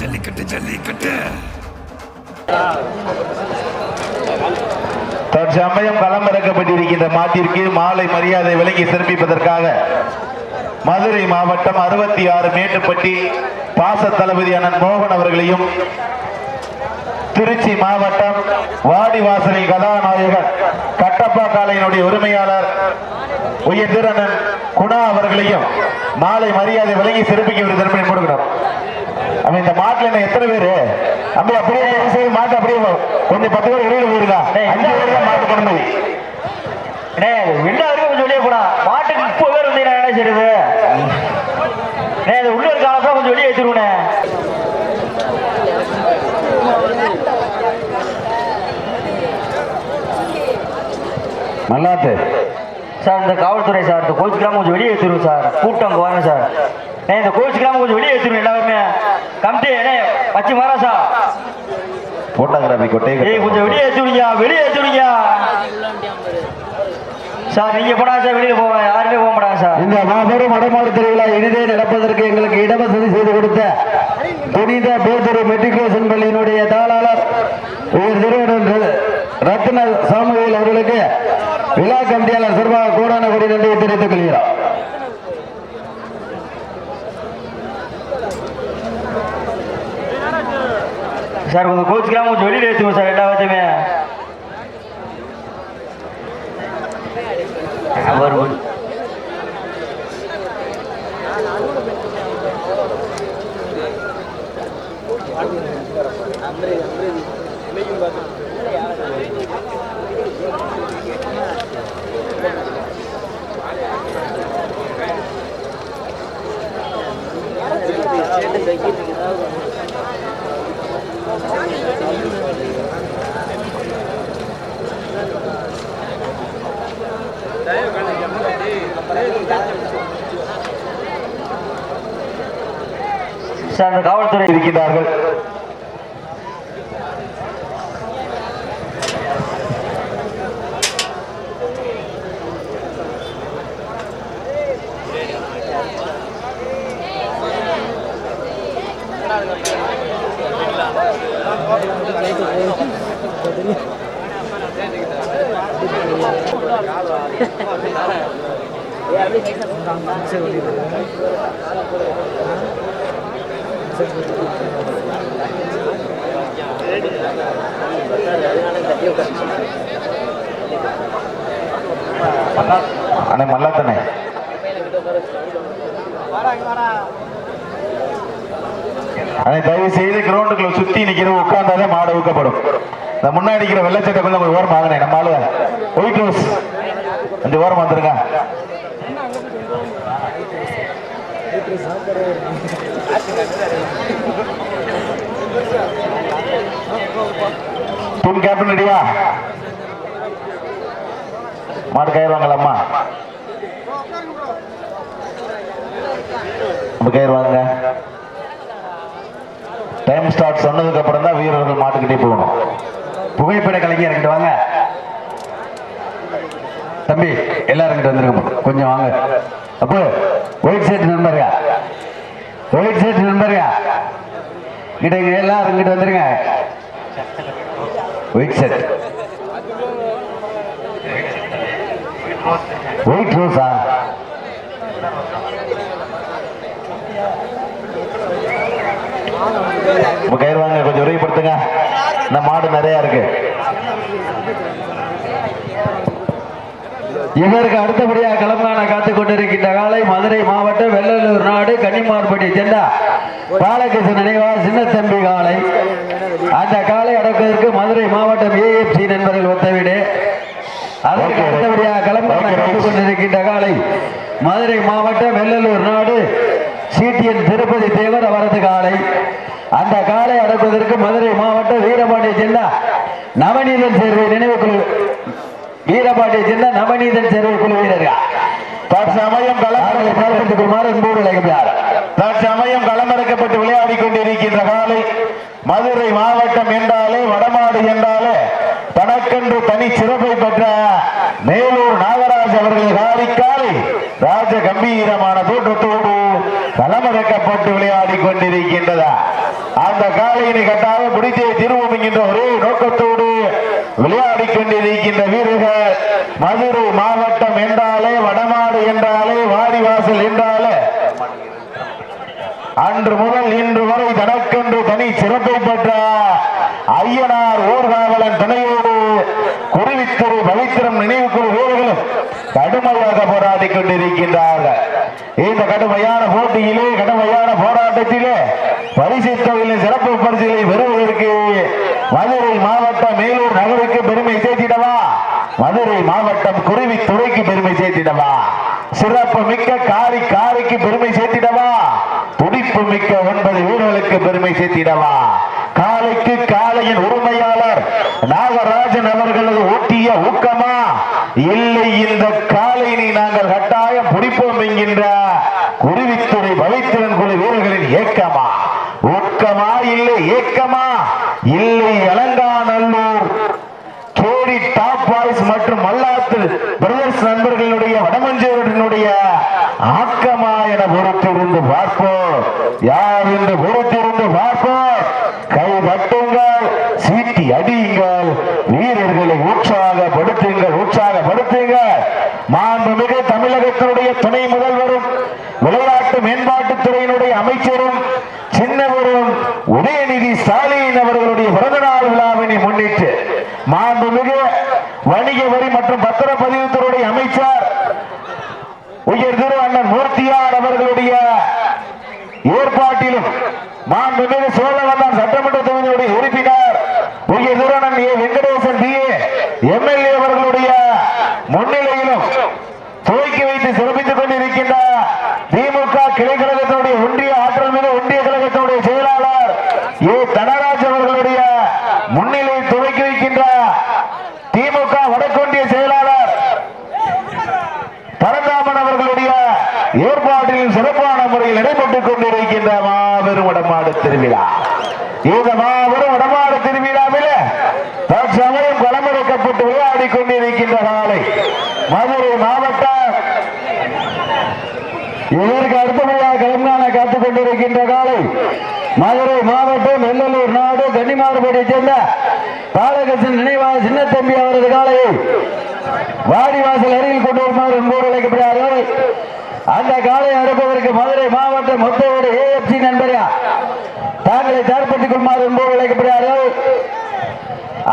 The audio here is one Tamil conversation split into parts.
ஜல்லிக்கட்டு ஜல்லிக்கட்டு. தற்சமயம் களம் இறக்கப்பட்டிருக்கின்ற மாட்டிற்கு மாலை மரியாதை விலகி சிறப்பிப்பதற்காக மதுரை மாவட்டம் அறுபத்தி ஆறு மேட்டுப்பட்டி பாச தளபதி அண்ணன் மோகன் அவர்களையும் திருச்சி மாவட்டம் வாடிவாசலை கதாநாயகன் கட்டப்பா காலையினுடைய உரிமையாளர் உயர் திறனன் குணா அவர்களையும் மாலை மரியாதை விலகி சிறப்பிக்க ஒரு திறமை கொடுக்கணும் அவன் இந்த மாட்டுல என்ன எத்தனை பேரு? அம்பி அப்படியே செய்து மாட்டு அப்படியே கொஞ்சம் பத்து பேர் இடையில போயிருக்கா அஞ்சு பேர் தான் மாட்டு கொண்டு விண்ணா வரைக்கும் கொஞ்சம் வெளியே போடா மாட்டுக்கு முப்பது பேர் வந்து என்ன செய்யுது டேய் அது உள்ள இருக்க ஆளப்பா கொஞ்சம் வெளியே ஏற்றிருவனே நல்லாத்து சார் இந்த காவல்துறை சார் இந்த கோச்சிக்கலாம் கொஞ்சம் வெளியே ஏற்றிருவோம் சார். கூட்டம் வாங்க சார். ஏ இந்த கோச்சிக்கலாம் கொஞ்சம் வெளியே ஏற்றிருவோம் எல்லாருமே. கமிட்டி மாறா சார் போட்டோகிராஃபி கொட்டை. ஏய் கொஞ்சம் வெளியே ஏற்றிவிடுங்க வெளியே ஏற்றிவிடுங்க சார் நீங்க போடா சார் வெளியே போவேன் யாருமே போக மாட்டாங்க சார். இந்த மாபெரும் வடமாடு திருவிழா இனிதே நடப்பதற்கு எங்களுக்கு இடவசதி செய்து கொடுத்த புனித பேதுரு மெட்ரிகுலேஷன் பள்ளியினுடைய தாளாளர் உயர் திருவனந்தபுரம் ரத்ன சாமுவேல் அவர்களுக்கு விழா கமிட்டியாளர் சார்பாக கோடான கொடி நன்றியை தெரிவித்துக் கொள்கிறோம். சார் கொஞ்சம் கோச்சிக்கலாம் கொஞ்சம் வெளியில் ஏற்றுவோம் சார் எல்லா வச்சுமே அவர் Thank you. அந்த காவல்துறை இருக்கின்றார்கள். அண்ணே மல்லாத்தண்ணே. அண்ணே தயவு செய்து கிரவுண்டுக்குள்ள சுத்தி நிக்கிற உட்கார்ந்தாலே மாடு ஊக்கப்படும். இந்த முன்னாடி இருக்கிற வெள்ளச்சட்டை நம்ம ஓரம் வாங்கினேன் நம்ம ஆளு ஒயிட் ஹவுஸ் கொஞ்சம் ஓரம் வந்துருங்க. டீம் கேப்டன் ரெடியா மாடு கயிறுவாங்களம்மா நம்ம கயிறுவாங்க டைம் ஸ்டார்ட் சொன்னதுக்கு அப்புறம் தான் வீரர்கள் மாட்டுக்கிட்டே போகணும். புகைப்பட கலைஞர் இறங்கிட்டு வாங்க. தம்பி எல்லாரும் இங்கிட்டு வந்துருங்க கொஞ்சம் வாங்க. அப்போ ஒயிட் ஷர்ட் நண்பருங்க ஒயிட் ஷர்ட் நண்பருங்க கிட்ட எல்லாரும் கிட்ட வந்துருங்க. ஒயிட் ஷர்ட் ஒயிட் ரோஸா கயிறு வாங்க கொஞ்சம் உரைப்படுத்துங்க இந்த மாடு நிறையா இருக்கு. இவருக்கு அடுத்தபடியாக களம்காண காத்துக் கொண்டிருக்கின்ற காலை மதுரை மாவட்டம் வெள்ளலூர் நாடு கன்னிமார்பட்டி சென்றா பாலகிருஷ்ண நினைவா சின்னத்தம்பி காலை. அந்த காலை அடக்குவதற்கு மதுரை மாவட்டம் ஏஎஃப்சி நண்பர்கள் ஒத்தவிடு. அதற்கு அடுத்தபடியாக களம்காண காத்துக் கொண்டிருக்கின்ற காலை மதுரை மாவட்டம் வெள்ளலூர் நாடு சிடிஎன் திருப்பதி தேவர் அவரது காலை. அந்த காலை அடக்குவதற்கு மதுரை மாவட்டம் வீரபாண்டிய சென்றா நவநீதன் சேர்வை நினைவு வீரபாண்டிய சின்ன நவநீதன் சேர்வை குழு வீரர்கள். தற்சமயம் களம் என்போடு அழைக்கிறார். தற்சமயம் களமிறக்கப்பட்டு விளையாடி கொண்டிருக்கின்ற காலை மதுரை மாவட்டம் என்றாலே வடமாடு என்றாலே தனக்கென்று தனி சிறப்பை பெற்ற மேலூர் நாகராஜ் அவர்கள் காரிக்காலை ராஜ கம்பீரமான தோற்றத்தோடு களமிறக்கப்பட்டு விளையாடி கொண்டிருக்கின்றதா அந்த அந்த காலையினை கட்டாக முடித்தே திருவோம் என்கின்ற ஒரே நோக்கத்தோடு விளையாடி கொண்டிருக்கின்ற வீரர்கள் மதுரை மாவட்டம் என்றாலே வடமாடு என்றாலே வாரிவாசல் என்றாலே அன்று முதல் இன்று வரை தனக்கென்று தனி சிறப்பை பெற்ற ஐயனார் ஊர்காவலன் துணையோடு குருவித்துறை பவித்திரம் நினைவுக்குழு வீரர்களும் கடுமையாக போராடி கொண்டிருக்கின்றார்கள். இந்த கடுமையான போட்டியிலே கடுமையான போராட்டத்திலே பரிசு தொகையில் சிறப்பு பரிசுகளை பெறுவதற்கு மதுரை மாவட்ட மேலூர் நகர பெருமை சேர்த்திடவா? மதுரை மாவட்டம் குருவி துறைக்கு பெருமை சேர்த்திடவா? சிறப்பு மிக்க காரி காரிக்கு பெருமை சேர்த்திடவா? துடிப்பு மிக்க ஒன்பது வீரர்களுக்கு பெருமை சேர்த்திடவா? காலைக்கு காலையின் உரிமையாளர் நாகராஜன் அவர்களது ஊட்டிய ஊக்கமா? இல்லை இந்த காலையினை நாங்கள் கட்டாயம் பிடிப்போம் என்கின்ற குருவித்துறை பவித்திரன் குழு வீரர்களின் ஏக்கமா? ஊக்கமா இல்லை ஏக்கமா? இல்லை அலங்காநல்லூர் கேடி டாப் பாய்ஸ் மற்றும் மல்லாத்து பிரதர்ஸ் நண்பர்களுடைய வடமஞ்சூரினுடைய ஆக்கமா என பொறுத்திருந்து பார்ப்போம் யார் என்று பொறுத்திருந்து பார்ப்போம் கை தட்டுங்கள் சீட்டி அடியுங்கள் வீரர்களை உற்சாகப்படுத்துங்கள் உற்சாகப்படுத்துங்கள் மாண்புமிகு தமிழகத்தினுடைய துணை முதல்வரும் விளையாட்டு துறை அமைச்சரும் சின்னவரும் உதயநிதி ஸ்டாலின் அவர்களுடைய பிறந்தநாள் விழாவினை முன்னிட்டு மாண்புமிகு வணிக வரி மற்றும் பத்திரப்பதிவுத்துறை அமைச்சர் உயர் திரு அண்ணன் மூர்த்தியார் அவர்களுடைய ஏற்பாட்டிலும் மாண்புமிகு நடைபெற்றுக் கொண்டிருக்கின்ற மாபெரும் வடமாடு திருவிழா இந்த மாபெரும் வடமாடு திருவிழாவில் தற்சமயம் களமிறக்கப்பட்டு விளையாடி கொண்டிருக்கின்ற காலை மதுரை மாவட்டம் இதற்கு அடுத்தபடியாக கிளம்பான காத்துக் கொண்டிருக்கின்ற காலை மதுரை மாவட்டம் வெள்ளலூர் நாடு கன்னிமாறுபடியை சேர்ந்த பாலகிருஷ்ணன் நினைவாக சின்னத்தம்பி அவரது காலையை வாடிவாசல் அருகில் கொண்டு வருமாறு என்போர் அழைக்கப்படுகிறார்கள் அந்த காலை மதுரை மாவட்டம் முத்தையோடு ஏஎப்சி நண்பரா. தாங்களை தயார்படுத்திக் கொள்ளுமாறு என்போர் அழைக்கப்படுகிறார்கள்.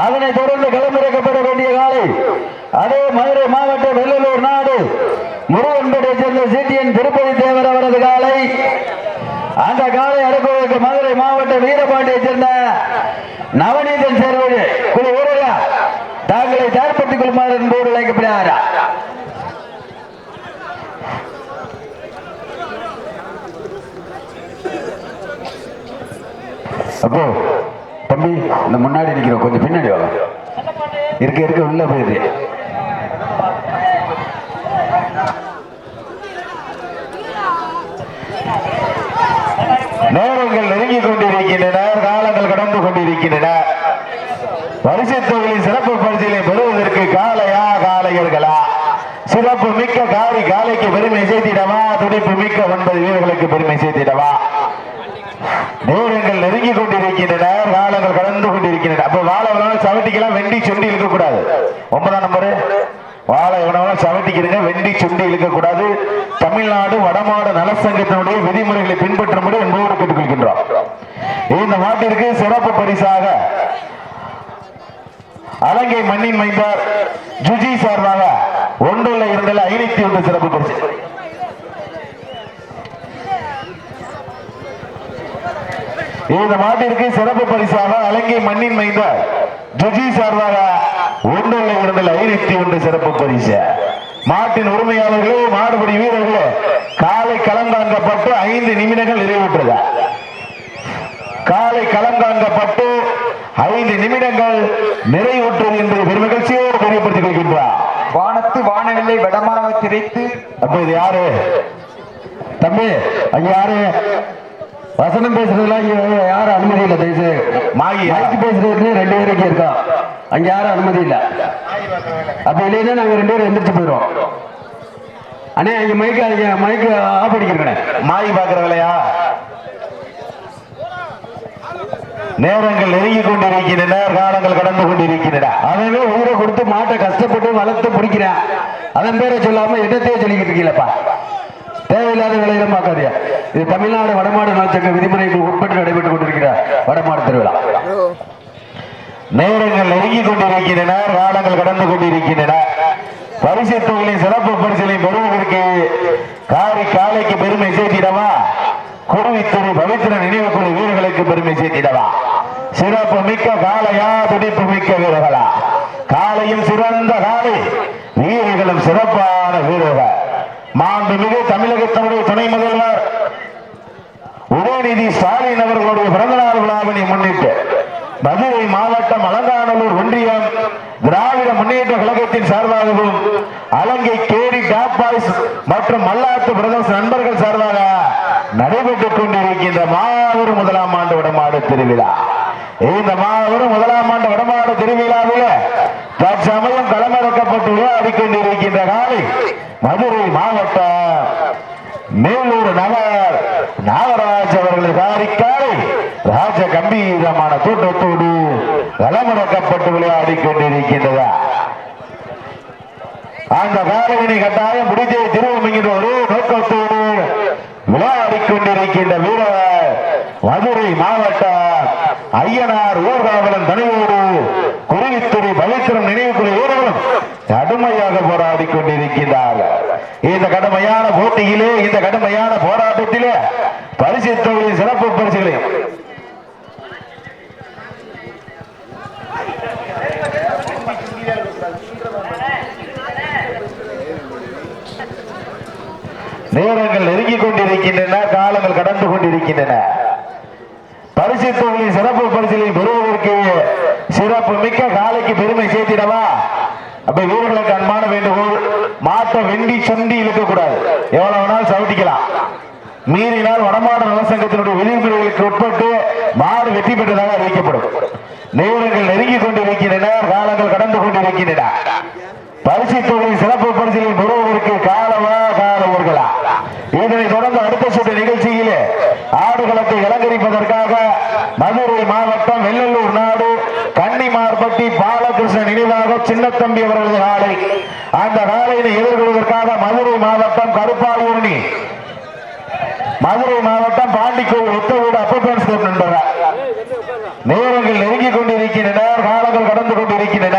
அதனைத் தொடர்ந்து களமிறக்கப்பட வேண்டிய காலை. அதே மதுரை மாவட்டம் வெள்ளலூர் நாடு. முருகன்பேட்டை சேர்ந்த சிடிஎன் திருப்பதி தேவர் அவரது காலை. அந்த காலை அனுப்புவதற்கு மதுரை மாவட்டம் வீரபாண்டியை சேர்ந்த நவநீதன் சேர்வது குழு ஊரையா தாங்களை தயார்படுத்திக் கொள்ளுமாறு என்போடு அழைக்கப்படுகிறார். அப்போ தம்பி இந்த முன்னாடி நிற்கிறோம் கொஞ்சம் பின்னாடி வாங்க. இருக்க இருக்க உள்ள போயிடுது நேரங்கள் நெருங்கிக் கொண்டிருக்கின்றன காலங்கள் கடந்து கொண்டிருக்கின்றன. பரிசு தொகையின் சிறப்பு பரிசிலை பெறுவதற்கு காலையா காலையர்களா? சிறப்பு மிக்க காரி காலைக்கு பெருமை சேர்த்திடவா? துடிப்பு மிக்க ஒன்பது வீரர்களுக்கு பெருமை சேர்த்திடவா? பெருகி கொண்டிருக்கின்றன வாழங்கள் கலந்து கொண்டிருக்கின்றன. அப்ப வாழை எவனாலும் சவட்டிக்கலாம் வெண்டி சுண்டி இழுக்க கூடாது ஒன்பதாம் நம்பரு. வாழை எவனாலும் சவட்டிக்கிறங்க வெண்டி சுண்டி இழுக்க கூடாது தமிழ்நாடு வடமாடு நலசங்கத்தினுடைய விதிமுறைகளை பின்பற்றும்படி என்போடு கேட்டுக்கொள்கின்றோம். இந்த நாட்டிற்கு சிறப்பு பரிசாக அலங்கை மண்ணின் மைந்தார் ஜுஜி சார்பாக ஒன்றுள்ள இரண்டுல ஐநூத்தி ஒன்று சிறப்பு பரிசு. இந்த மாட்டிற்கு சிறப்பு பரிசாக அலங்கை மண்ணின் மைந்த ஜுஜி சார்பாக ஒன்றுள்ள இரண்டில் ஐநூத்தி ஒன்று சிறப்பு பரிசு. மாட்டின் உரிமையாளர்களே மாடுபடி வீரர்களே காலை களங்காங்கப்பட்டு ஐந்து நிமிடங்கள் நிறைவுற்றது. காலை களங்காங்கப்பட்டு ஐந்து நிமிடங்கள் நிறைவுற்றது என்பதை பெருமகிழ்ச்சியோடு தெரியப்படுத்திக் கொள்கின்றார் வானத்து வானவில்லை வடமாக திரைத்து. அப்ப இது யாரு? தம்பி அங்க யாரு? வசனம் பேசுறதுலாம் இங்க யாரும் அனுமதி இல்ல மாயி. மைக்கு பேசுறதுக்கு ரெண்டு பேருக்கு இருக்கா அங்க யாரும் அனுமதி இல்ல. அப்ப இல்லைன்னா நாங்க ரெண்டு பேரும் எந்திரிச்சு போயிடுவோம் அண்ணே அங்க மைக்கு அங்க மைக்கு ஆஃப் அடிக்கிறேன். மாயி பாக்குறவளையா? நேரங்கள் நெருங்கிக் கொண்டிருக்கின்றன காலங்கள் கடந்து கொண்டிருக்கின்றன. அவனே உயிரை கொடுத்து மாட்டை கஷ்டப்பட்டு வளர்த்து பிடிக்கிறான். அதன் பேரை சொல்லாம இடத்தையே சொல்லிக்கிட்டு இருக்கீங்களப்பா? தேவையில்லாத விலையில பார்க்காதீங்க இது தமிழ்நாடு வடமாடு நலச்சங்க விதிமுறைக்கு உட்பட்டு நடைபெற்றுக் கொண்டிருக்கிற வடமாடு திருவிழா. நேரங்கள் நெருங்கிக் கொண்டிருக்கின்றன காலங்கள் கடந்து கொண்டிருக்கின்றன. பரிசு தொகையின் சிறப்பு பரிசுகளை பெறுவதற்கு காரி காலைக்கு பெருமை சேர்த்திடவா? குருவித்துறை பவித்திர நினைவு குழு வீரர்களுக்கு பெருமை சேர்த்திடவா? சிறப்பு மிக்க காலையா துடிப்பு மிக்க வீரர்களா? காலையும் சிறந்த காலை வீரர்களும் சிறப்பான வீரர்கள். மாண்புமிகு தமிழகத்தினுடைய துணை முதல்வர் உதயநிதி ஸ்டாலின் அவர்களுடைய பிறந்தநாள் விழாவினை முன்னிட்டு மதுரை மாவட்டம் அலங்காநல்லூர் ஒன்றியம் திராவிட முன்னேற்ற கழகத்தின் சார்பாகவும் அலங்கை கேரி டாப்பாய்ஸ் மற்றும் மல்லாத்து பிரதர்ஸ் நண்பர்கள் சார்பாக நடைபெற்றுக் கொண்டிருக்கின்ற மாபெரும் முதலாம் ஆண்டு வடமாடு திருவிழா. இந்த மாபெரும் முதலாம் ஆண்டு வடமாடு திருவிழாவில் தற்சமயம் களமிறக்கப்பட்டு விளையாடி கொண்டிருக்கின்ற காலை மதுரை மாவட்டம் மேலூர் நகர் அவர்கள் ராஜ கம்பீரமான தோட்டத்தோடு களமிறக்கப்பட்டு விளையாடி கொண்டிருக்கின்றதா? அந்த காலவினை கட்டாயம் முடிஞ்சே திருவம் என்கின்ற ஒரே நோக்கத்தோடு விளையாடி கொண்டிருக்கின்ற வீரர் மதுரை மாவட்டம் ஐயனார் ஊர்காவலன் தனியோடு குருவித்துறை பவித்திரம் நினைவுக்குழு வீரர்களும் கடுமையாக போராடி கொண்டிருக்கின்றார்கள். இந்த கடுமையான போட்டியிலே இந்த கடுமையான போராட்டத்திலே பரிசு தொகையின் சிறப்பு பரிசுகளையும் நேரங்கள் நெருங்கிக் கொண்டிருக்கின்றன காலங்கள் கடந்து கொண்டிருக்கின்றன. பரிசு தொகையின் சிறப்பு பரிசுகளை பெறுவதற்கு சிறப்பு மிக்க காலைக்கு பெருமை சேர்த்திடவா? அப்ப வீரர்களுக்கு அன்பான வேண்டுகோள் மாட்ட வெண்டி சண்டி இழுக்கக்கூடாது. எவ்வளவு வேணாலும் சவுட்டிக்கலாம். மீறினால் வடமாட நலசங்கத்தினுடைய விதிமுறைகளுக்கு உட்பட்டு மாடு வெற்றி பெற்றதாக அறிவிக்கப்படும். நேரங்கள் நெருங்கிக் கொண்டிருக்கின்றன காலங்கள் கடந்து கொண்டிருக்கின்றன. பரிசு தொகை சிறப்பு பரிசுகளை பெறுவதற்கு காலவா காலவர்களா இதனை தொடர்ந்து அடுத்த சுற்று நிகழ்ச்சியிலே ஆடுகளத்தை அலங்கரிப்பதற்காக மதுரை மாவட்டம் வெள்ளலூர் நாடு கன்னிமார்பட்டி பாலகிருஷ்ணன் நினைவாக அவர்களது காலை. அந்த காலையினை எதிர்கொள்வதற்காக மதுரை மாவட்டம் கருப்பாயூரணி மதுரை மாவட்டம் பாண்டிக்கோவில் உத்தரவோடு அப்பப்பன் ஸ்டேப் நண்பர்கள் நேரங்கள் நெருங்கிக் கொண்டிருக்கின்றன காலங்கள் கடந்து கொண்டிருக்கின்றன.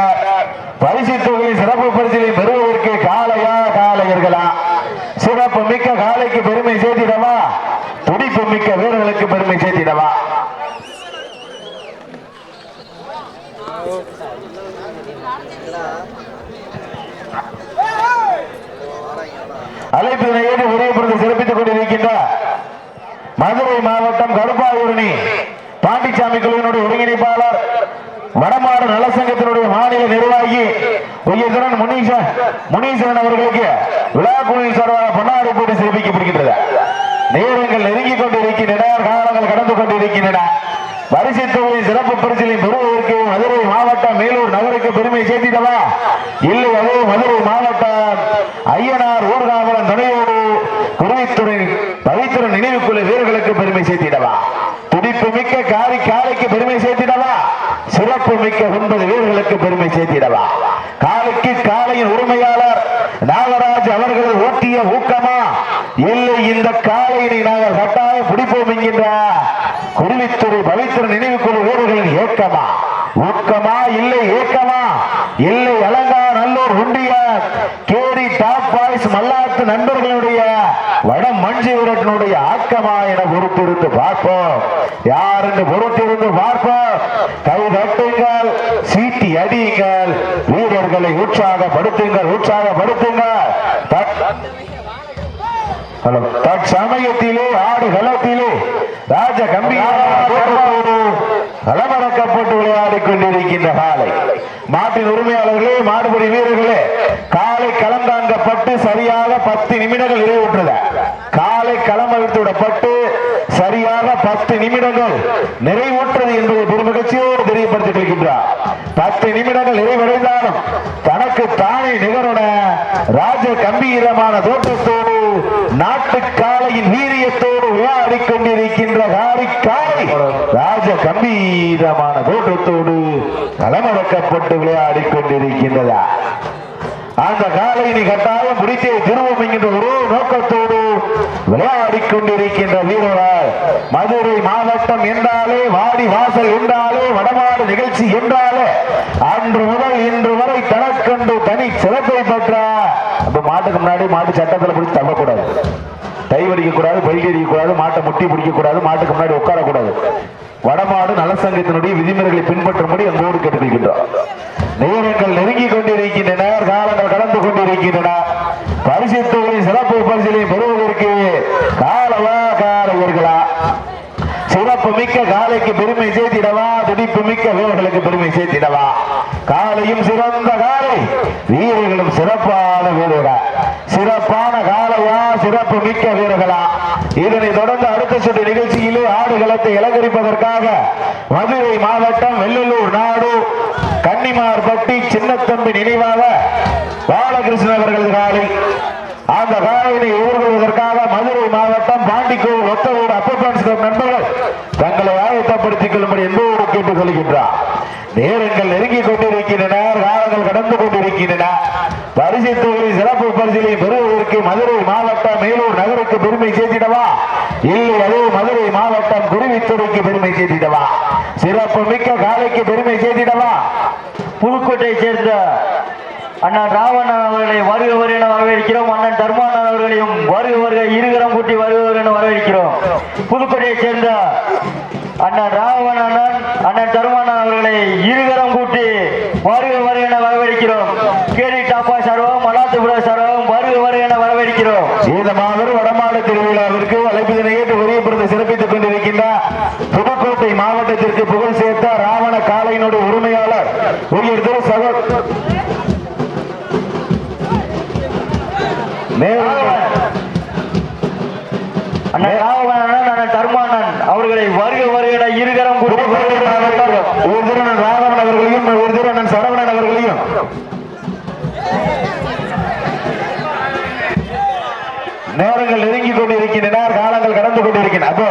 பரிசு தொகையை சிறப்பு பரிசிலை பெறுவதற்கு காலையா காலையர்களா சிறப்பு மிக்க காலைக்கு பெருமை சேர்த்திடவா துடிப்பு மிக்க வீரர்களுக்கு பெருமை சேர்த்திடவா அழைப்பினை ஏறி உரையப்படுத்தி சிறப்பித்துக் கொண்டிருக்கின்ற மதுரை மாவட்டம் கருப்பாயூரணி பாண்டிச்சாமி குழுவினுடைய ஒருங்கிணைப்பாளர் வடமாடு நலசங்கத்தினுடைய மாநில நிர்வாகி உயர்திறன் முனீஷன் முனீஸ்வரன் அவர்களுக்கு விழா குழுவின் சார்பாக பொன்னாடு போட்டு சிறப்பிக்கப்படுகின்றது. நேரங்கள் நெருங்கிக் கொண்டிருக்கின்றன காலங்கள் கடந்து கொண்டிருக்கின்றன. வரிசை தொகுதி சிறப்பு பரிசிலை பெறுவதற்கு மதுரை மாவட்டம் மேலூர் நகருக்கு பெருமை சேர்த்திடவா? இல்லை அதே மதுரை மாவட்டம் ஐயனார் ஊர்காவலன் துணையோடு குருவித்துறை பவித்திர நினைவுக்குள்ள வீரர்களுக்கு பெருமை சேர்த்திடவா துடிப்பு மிக்க காரி காலைக்கு பெருமை சேர்த்திடவா ஒன்பது வீரர்களுக்கு பெருமை சேர்த்திடவா? காலைக்கு காலையின் உரிமையாளர் நாகராஜ் அவர்கள் ஓட்டிய ஊக்கமா? இல்லை இந்த காலையினை நாங்கள் கட்டாயம் பிடிப்போம் என்கின்ற குருவித்துறை பவித்திர நினைவுக்குழு வீரர்களின் ஏக்கமா? ஊக்கமா? இல்லை ஏக்க இல்லை அலங்கா நல்லூர் உண்டிய கேடி மல்லாட்டு நண்பர்களுடைய வட மஞ்சு விரட்டினுடைய ஆக்கமா என பொறுத்திருந்து பார்ப்போம். யார் என்று பொறுத்திருந்து பார்ப்போம். கை தட்டுங்கள் சீட்டி அடியுங்கள் வீரர்களை உற்சாகப்படுத்துங்கள் உற்சாகப்படுத்துங்கள். தற்சமயத்திலே ஆடு களத்திலே ராஜ கம்பீரோடு களமிறக்கப்பட்டு விளையாடிக் கொண்டிருக்கின்ற காலை. மாட்டின் உரிமையாளர்களே மாடுபடி வீரர்களே காலை களம் தாங்கப்பட்டு சரியாக பத்து நிமிடங்கள் நிறைவுற்றது. காலை களம் அவிழ்த்து விடப்பட்டு சரியாக பத்து நிமிடங்கள் நிறைவுற்றது என்பதை பெருமகிழ்ச்சியோடு தெரியப்படுத்திக் கொள்கின்றார். பத்து நிமிடங்கள் நிறைவடைந்தாலும் தனக்கு தானே நிகருன ராஜ கம்பீரமான தோற்றத்தோடு நாட்டு காலையின் வீரியத்தோடு விளையாடிக் கொண்டிருக்கின்ற காரி ராஜ கம்பீரமான தோற்றத்தோடு களமிறக்கப்பட்டு விளையாடிக் கொண்டிருக்கின்றதா? அந்த காலையினை கட்டாயம் பிடித்தே திருவோம் என்கின்ற ஒரே நோக்கத்தோடு விளையாடிக் கொண்டிருக்கின்ற வீரர்கள். மதுரை மாவட்டம் என்றாலே வாடி வாசல் என்றாலே வடமாடு நிகழ்ச்சி என்றாலே அன்று முதல் இன்று வரை தனக்கண்டு தனி சிறப்பை பெற்ற அந்த மாட்டுக்கு முன்னாடி மாட்டு சட்டத்தில் பிடிச்சி தள்ளக்கூடாது. கை வடிக்க கூடாது பைக் அடிக்க கூடாது மாட்டை முட்டி பிடிக்க கூடாது மாட்டுக்கு முன்னாடி உட்காரக்கூடாது. வடமாடு நலசங்கத்தினுடைய விதிமுறைகளை பின்பற்றும்படி அங்கோடு கேட்டுக்கொள்கின்றோம் நேரங்கள் நெருங்கிக் கொண்டிருக்கின்றன காலங்கள் கடந்து பரிசு தொகையின் சிறப்பு பரிசிலை பெறுவதற்கு காலவா காலையர்களா சிறப்பு மிக்க காலைக்கு பெருமை சேர்த்திடவா? துடிப்பு மிக்க வீரர்களுக்கு பெருமை சேர்த்திடவா? காலையும் சிறந்த காலை வீரர்களும் சிறப்பான வீரர்கள்? சிறப்பான காலையா? சிறப்பு மிக்க வீரர்களா? இதனை தொடர்ந்து அடுத்த சுற்று நிகழ்ச்சியிலே ஆடுகளத்தை இலங்கரிப்பதற்காக மதுரை மாவட்டம் வெள்ளலூர் நாடு கன்னிமார்பட்டி சின்னத்தம்பி நினைவாக பாலகிருஷ்ணன் அவர்களது காலை. அந்த காலையினை ஊர்வதற்காக மதுரை மாவட்டம் பாண்டிக்கோவில் ஒத்தவோடு அப்பப்பன்ஸ் நண்பர்கள் தங்களை ஆயத்தப்படுத்திக் கொள்ளும்படி என்போடு கேட்டுக் கொள்கின்றார். நேரங்கள் நெருங்கிக் கொண்டிருக்கின்றன காலங்கள் கடந்து கொண்டிருக்கின்றன. பரிசு தொகுதி சிறப்பு பரிசிலை பெறுவதற்கு மதுரை மாவட்டம் மேலூர் நகருக்கு பெருமை சேர்த்திடவா? இல்லை அதே மதுரை மாவட்டம் குருவித்துறைக்கு பெருமை சேர்த்திடவா? சிறப்பு மிக்க காலைக்கு பெருமை சேர்த்திடவா? புதுக்கோட்டையை சேர்ந்த அண்ணன் ராவணன் அவர்களை வருகவர் என வரவேற்கிறோம். அண்ணன் தர்மானன் அவர்களையும் வருகவர்கள் இருகரம் கூட்டி வருகவர் என வரவேற்கிறோம். புதுக்கோட்டையை சேர்ந்த அண்ணன் ராவணன் அண்ணன் தருமானன் அவர்களை இருகரம் கூட்டி வருக வருக என வரவேற்கிறோம். கேரி டாப்பா சார்பம் மலாத்துபுர சார்பம் வருக வருக என வரவேற்கிறோம். இந்த மாபெரும் வருக வருக இருகரம் கூட்டி ஒரு திருநன் ராகவன் அவர்களையும் ஒரு திருநன் சரவணன் அவர்களையும். நேரங்கள் நெருங்கிக் கொண்டிருக்கின்றன காலங்கள் கடந்து கொண்டிருக்கின்றன. அப்போ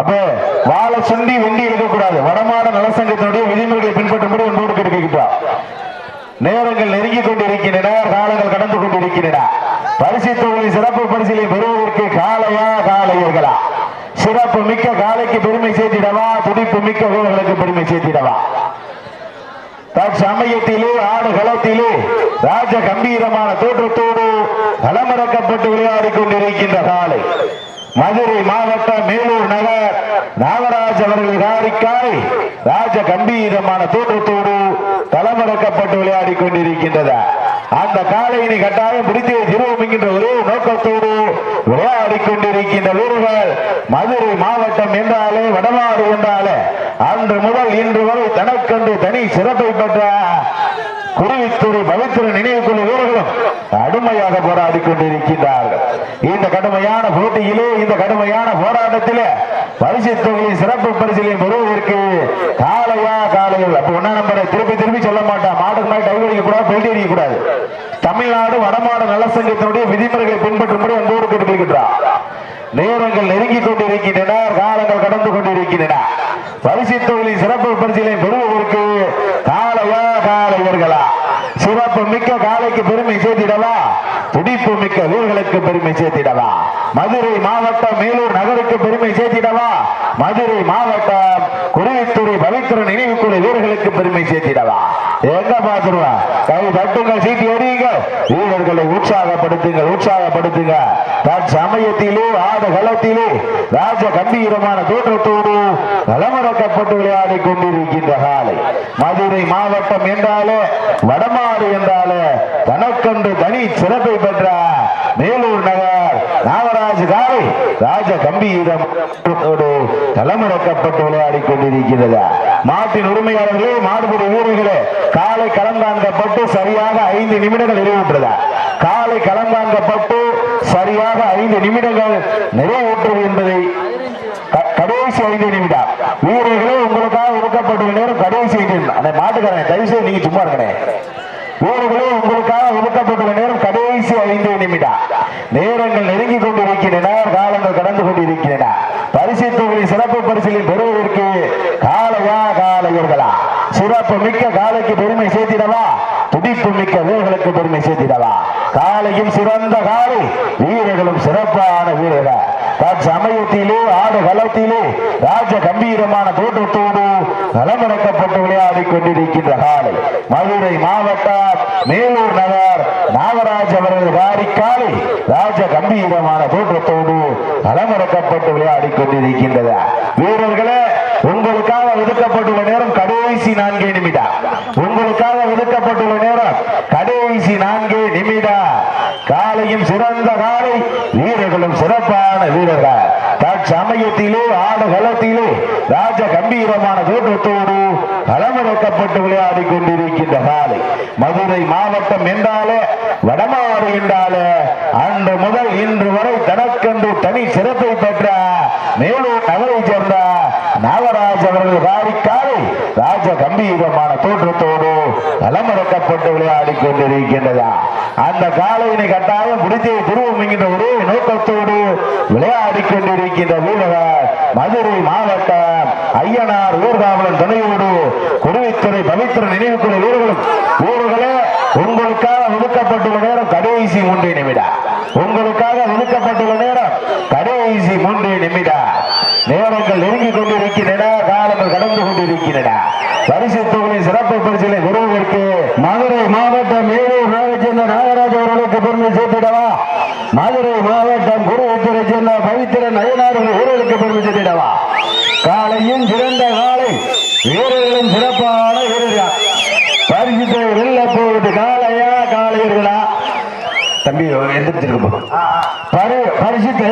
அப்போ வாழ சுண்டி வெண்டி இருக்கக்கூடாது வடமாட நலசங்கத்தினுடைய விதிமுறைகளை பின்பற்றும்படி ஒன்றோடு கிடைக்கின்றோம் நேரங்கள் நெருங்கிக் கொண்டிருக்கின்றன காலங்கள் கடந்து கொண்டிருக்கின்றன. பரிசு தொகுதி சிறப்பு பரிசிலை பெறுவதற்கு காலையா காலையர்களா? சிறப்பு மிக்க காலைக்கு பெருமை சேர்த்திடவா? துடிப்பு மிக்க வீரர்களுக்கு பெருமை சேர்த்திடவா? தற்சமயத்திலே ஆடு களத்திலே ராஜ கம்பீரமான தோற்றத்தோடு களமிறக்கப்பட்டு விளையாடி கொண்டிருக்கின்ற காலை. மதுரை மாவட்டம் மேலூர் நகர் நாகராஜ் அவர்கள் காரிக்காய் ராஜ கம்பீரமான தோற்றத்தோடு களமிறக்கப்பட்டு விளையாடி கொண்டிருக்கின்றதா அந்த காலையினை கட்டாயம் முடித்தே திருவோம் என்கின்ற ஒரே நோக்கத்தோடு விளையாடி கொண்டிருக்கின்ற வீரர்கள் மதுரை மாவட்டம் என்றாலே வடமாடு என்றாலே அன்று முதல் இன்று வரை தனக்கென்று தனி சிறப்பை பெற்ற குருவித்துறை பவித்திர நினைவுக்குழு வீரர்கள் கடுமையாக போராடி கொண்டிருக்கின்றார்கள் இந்த கடுமையான போட்டியிலே இந்த கடுமையான போராட்டத்திலே பரிசு தொகையை சிறப்பு பரிசிலையும் பெறுவதற்கு காலையா காலையில் அப்ப ஒன்னா நம்பரை திருப்பி திருப்பி சொல்ல மாட்டான். மாட்டுக்கு மாதிரி டைவ் அடிக்க கூடாது பெயிண்ட் அடிக்க கூடாது தமிழ்நாடு வடமாடு நலசங்கத்தினுடைய விதிமுறைகளை பின்பற்றும்படி அன்போடு கேட்டுக்கொள்கின்றார் நேரங்கள் நெருங்கிக் கொண்டிருக்கின்றன காலங்கள் கடந்து கொண்டிருக்கின்றன. பரிசு தொழிலின் சிறப்பு பரிசிலை பெறுவதற்கு காலையா காலையர்களா மிக்க காலைக்கு பெருமை சேர்த்திடவா? துடிப்பு மிக்க வீரர்களுக்கு பெருமை சேர்த்திடவா? மதுரை மாவட்டம் மேலூர் நகருக்கு பெருமை சேர்த்திடவா? மதுரை மாவட்டம் குருவித்துறை பவித்திர நினைவுக்குழு வீரர்களுக்கு பெருமை சேர்த்திடவா? எங்க பாத்துருவா? கை தட்டுங்கள் சீட்டி அறியுங்க வீரர்களை உற்சாகப்படுத்துங்கள் உற்சாகப்படுத்துங்க. சமயத்திலே ஆத களத்திலே ராஜ கம்பீரமான தோற்றத்தோடு களமிறக்கப்பட்டு விளையாடி கொண்டிருக்கின்ற காலை. மதுரை மாவட்டம் என்றாலே வடமாறு என்றால் சிறப்பை பெற்ற மேலூர் நகர் நாகராஜ் காலை ராஜ கம்பீரம் தோற்றத்தோடு விளையாடி கொண்டிருக்கிறது மாட்டின் உரிமையாளர்களே மாடுபடி வீரர்களே காலை களங்காண்கப்பட்டு சரியாக ஐந்து நிமிடங்கள் நிறைவுற்றது. காலை களங்காண்கப்பட்டு சரியாக ஐந்து நிமிடங்கள் நிறைவுற்றது என்பதை க- கடைசி ஐந்து நிமிடம். வீரர்களே உங்களுக்காக ஒதுக்கப்பட்டுள்ள நேரம் கடைசி ஐந்து நிமிடம். அந்த மாட்டுக்காரன் தயவு செய்து நீங்க சும்மா இருக்கனே வீரர்களே உங்களுக்கு ஒதுக்கப்பட்டுள்ள நேரம் கடைசி ஐந்து நிமிடம். நேரங்கள் நெருங்கிக் கொண்டிருக்கின்றன காலங்கள் கடந்து கொண்டிருக்கின்றன. பரிசு தொகுதி சிறப்பு பரிசுகளை பெறுவதற்கு காலையா காலையர்களா? சிறப்பு மிக்க காலைக்கு பெருமை சேர்த்திடவா? துடிப்பு மிக்க வீரர்களுக்கு பெருமை சேர்த்திடவா? காலையும் சிறந்த காலை வீரர்களும் சிறப்பான வீரர்கள். சமயத்திலே ஆடு களத்திலே ராஜ கம்பீரமான தோற்றத்தோடு களமிறக்கப்பட்டு விளையாடி கொண்டிருக்கின்ற காலை. மதுரை மாவட்ட மேலூர் நகர் நாகராஜ் அவர்கள் வாரிக்காலை ராஜ கம்பீரமான தோற்றத்தோடு நலமிறக்கப்பட்டு விளையாடி கொண்டிருக்கின்றது. வீரர்களே உங்களுக்காக ஒதுக்கப்பட்டுள்ள நேரம் கடைசி நான்கே நிமிடம். உங்களுக்காக ஒதுக்கப்பட்டுள்ள நேரம் கடைசி நான்கே நிமிடம் காலையும் சிறந்த காலை வீரர்களும் சிறப்பான வீரர்கள் தற்சமயத்திலே ஆடுகளத்திலே ராஜ கம்பீரமான தோற்றத்தோடு அளவிறக்கப்பட்டு விளையாடி கொண்டிருக்கின்ற காலை. மதுரை மாவட்டம் என்றாலே வடமாறு என்றாலே அன்று முதல் இன்று வரை தனக்கென்று தனி சிறப்பை பெற்ற மேலூர் நகரை சேர்ந்த நாகராஜ் அவர்கள் காரிக்காலை ராஜ கம்பீரமான தோற்றத்தோடு களமிறக்கப்பட்டு விளையாடி கொண்டிருக்கின்றதா? அந்த காலையினை கட்டாயம் முடித்தே துருவம் என்கின்ற ஒரே நோக்கத்தோடு விளையாடி கொண்டிருக்கின்ற வீரர் மதுரை மாவட்டம் ஐயனார் ஊர்காவலன் துணையோடு குருவித்துறை பவித்திர நினைவுக்குழு வீரர்களும் வீரர்களே உங்களுக்காக ஒதுக்கப்பட்டுள்ள நேரம் கடைசி மூன்றே நிமிடம். உங்களுக்காக ஒதுக்கப்பட்டுள்ள நேரம் கடைசி மூன்றே நிமிடம். நேரங்கள் நெருங்கிக் கொண்டிருக்கின்றன காலங்கள் கடந்து கொண்டிருக்கின்றன. பரிசு தொகுதி சிறப்பு பரிசிலை பெறுவதற்கு மதுரை மாவட்டம் மேலூர் நகரைச் சேர்ந்த நாகராஜ் அவர்களுக்கு பெருமை சேர்த்திடவா? மதுரை மாவட்டம் குருவத்தூரை சேர்ந்த பவித்திரன் அய்யனார் ஊர்களுக்கு பெருமை சேர்த்திடவா? காலையும் சிறந்த காலை வீரர்களும் சிறப்பான வீரர்கள். பரிசுத்தை வெல்ல போவது காலையா காலையர்களா தம்பி எந்திரிச்சிருக்க பரி பரிசுத்தை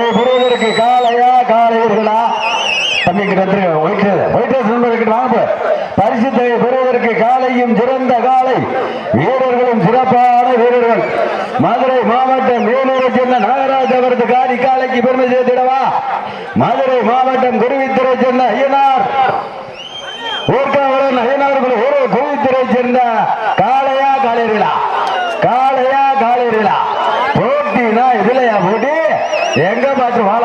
ஒயிட் வாங்க பெறுவதற்கு காலையும் சிறந்த காலை. வீரர்களும் சிறப்பான வீரர்கள். மதுரை மாவட்டம் வேலூரை சேர்ந்த நாகராஜ் அவரது காரி காலைக்கு பெருமை சேர்த்திடவா? மதுரை மாவட்டம் குருவித்துறை சேர்ந்த ஐயனார். ஊர்காவலன் ஐயனார்கள் ஒரு குருவித்துறை சேர்ந்த காளையா காளையர்களா காளையா காளையர்களா போட்டினா இதுலயா போட்டி? எங்க பார்த்து வாழ